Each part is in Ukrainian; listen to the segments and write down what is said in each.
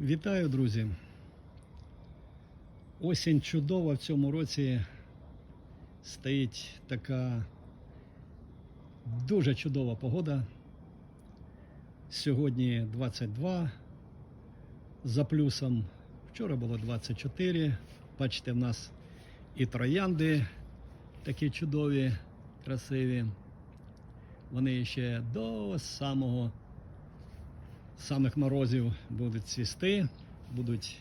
Вітаю, друзі! Осінь чудова в цьому році стоїть така дуже чудова погода. Сьогодні 22 за плюсом. Вчора було 24. Бачите, в нас і троянди такі чудові, красиві. Вони ще до самого самих морозів будуть цвісти, будуть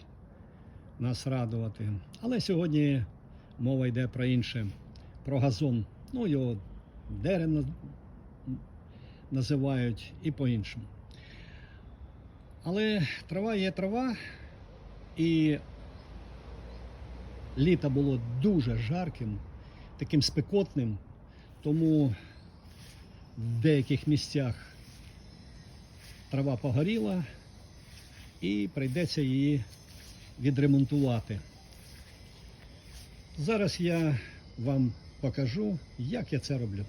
нас радувати. Але сьогодні мова йде про інше, про газон. Ну, його дерев наз- називають і по-іншому. Але трава є трава, і літо було дуже жарким, таким спекотним, тому в деяких місцях трава погоріла і прийдеться її відремонтувати. Зараз я вам покажу, як я це роблю.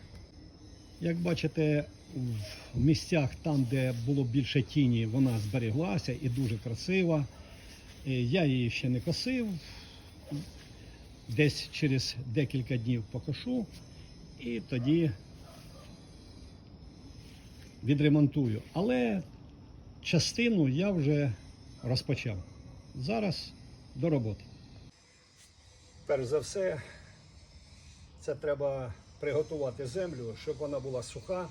Як бачите, в місцях там, де було більше тіні, вона збереглася і дуже красива. Е, Я її ще не косив. Десь через декілька днів покошу і тоді відремонтую. Але частину я вже розпочав. Зараз до роботи. Перш за все, це треба приготувати землю, щоб вона була суха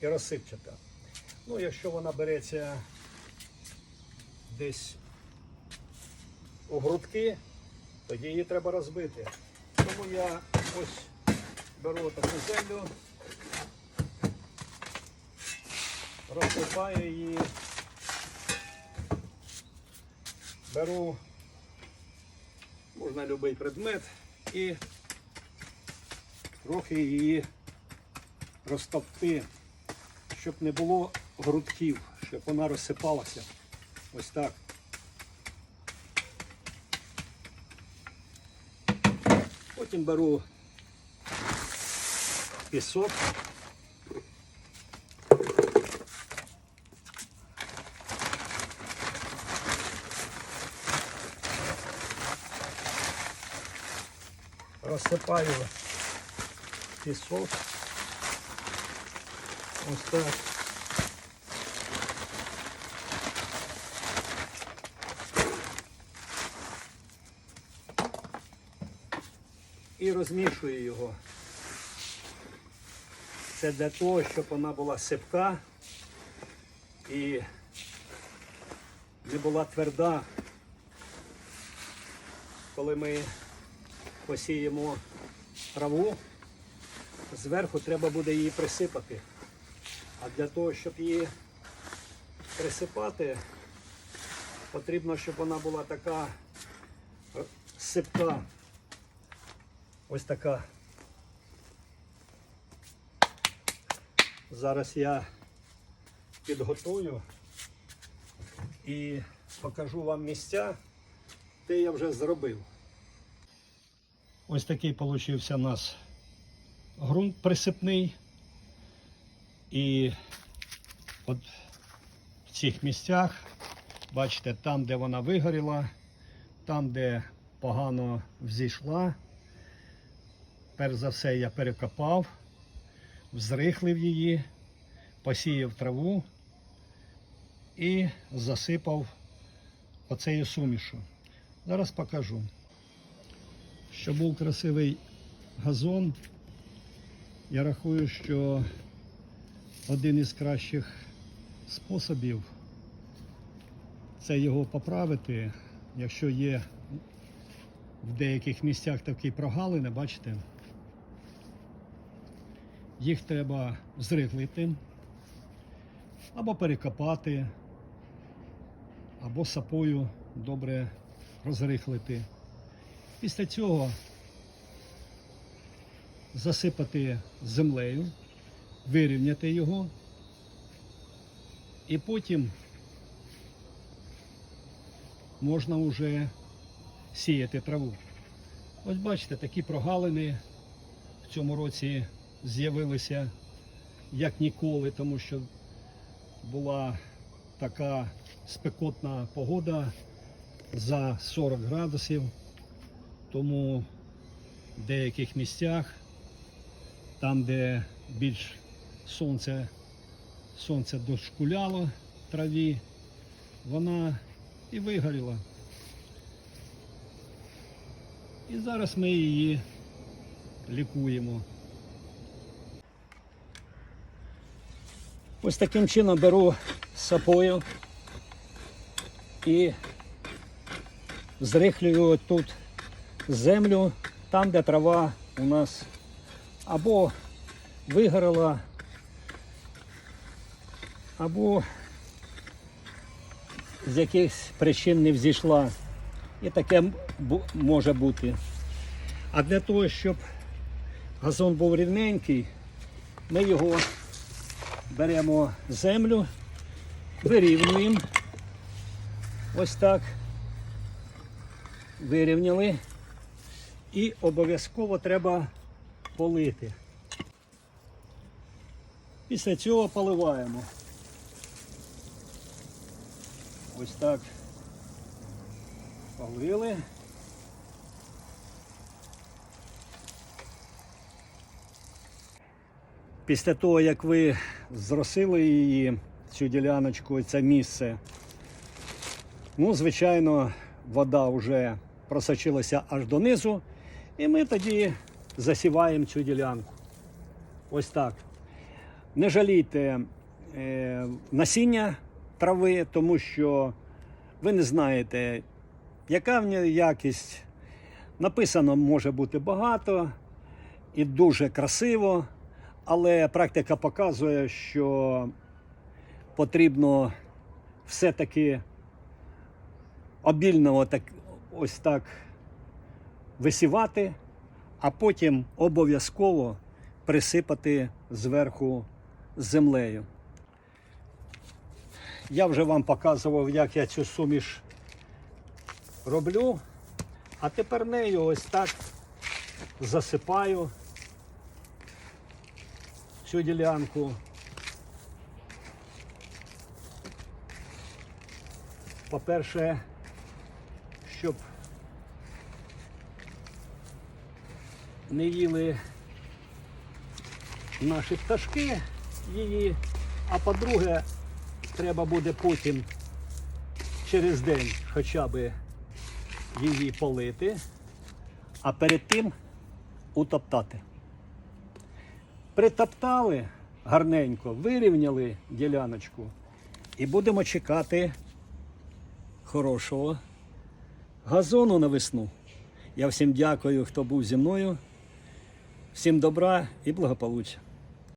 і розсипчата. Ну, якщо вона береться десь у грудки, тоді її треба розбити. Тому я ось беру таку землю, розсипаю її, беру можна будь-який предмет і трохи її розтопти, щоб не було грудків, щоб вона розсипалася. Ось так. Потім беру пісок. Розсипаю пісок. Ось так. І розмішую його. Це для того, щоб вона була сипка і не була тверда. Коли ми посіємо траву, зверху треба буде її присипати. А для того, щоб її присипати, потрібно, щоб вона була така е, сипка. Ось така. Зараз я підготую і покажу вам місця, де я вже зробив. Ось такий получився у нас ґрунт присипний. І от в цих місцях, бачите, там, де вона вигоріла, там, де погано взійшла, перш за все я перекопав, взрихлив її, посіяв траву і засипав оцею сумішу. Зараз покажу. Щоб був красивий газон, я рахую, що один із кращих способів це його поправити, якщо є в деяких місцях такі прогалини, бачите, їх треба зриглити або перекопати, або сапою добре розрихлити. Після цього засипати землею, вирівняти його і потім можна вже сіяти траву. Ось бачите, такі прогалини в цьому році з'явилися як ніколи, тому що була така спекотна погода за 40 градусів, тому в деяких місцях, там, де більш сонце, сонце дошкуляло траві, вона і вигоріла. І зараз ми її лікуємо. Ось таким чином беру сапою і зрихлюю тут землю, там, де трава у нас або вигорела, або з якихось причин не взійшла. І таке може бути. А для того, щоб газон був рівненький, ми його беремо землю, вирівнюємо. Ось так. Вирівняли. І обов'язково треба полити. Після цього поливаємо. Ось так. Полили. Після того, як ви зросили її, цю діляночку, це місце, ну, звичайно, вода вже просочилася аж донизу, і ми тоді засіваємо цю ділянку. Ось так. Не жалійте е, насіння трави, тому що ви не знаєте, яка в ній якість. Написано може бути багато і дуже красиво, але практика показує, що потрібно все-таки обільно так, ось так висівати, а потім обов'язково присипати зверху землею. Я вже вам показував, як я цю суміш роблю, а тепер нею ось так засипаю цю ділянку. По-перше, щоб не їли наші пташки її, а по-друге, треба буде потім через день хоча б її полити, а перед тим утоптати. Притоптали гарненько, вирівняли діляночку і будемо чекати хорошого газону на весну. Я всім дякую, хто був зі мною. Всім добра і благополуччя.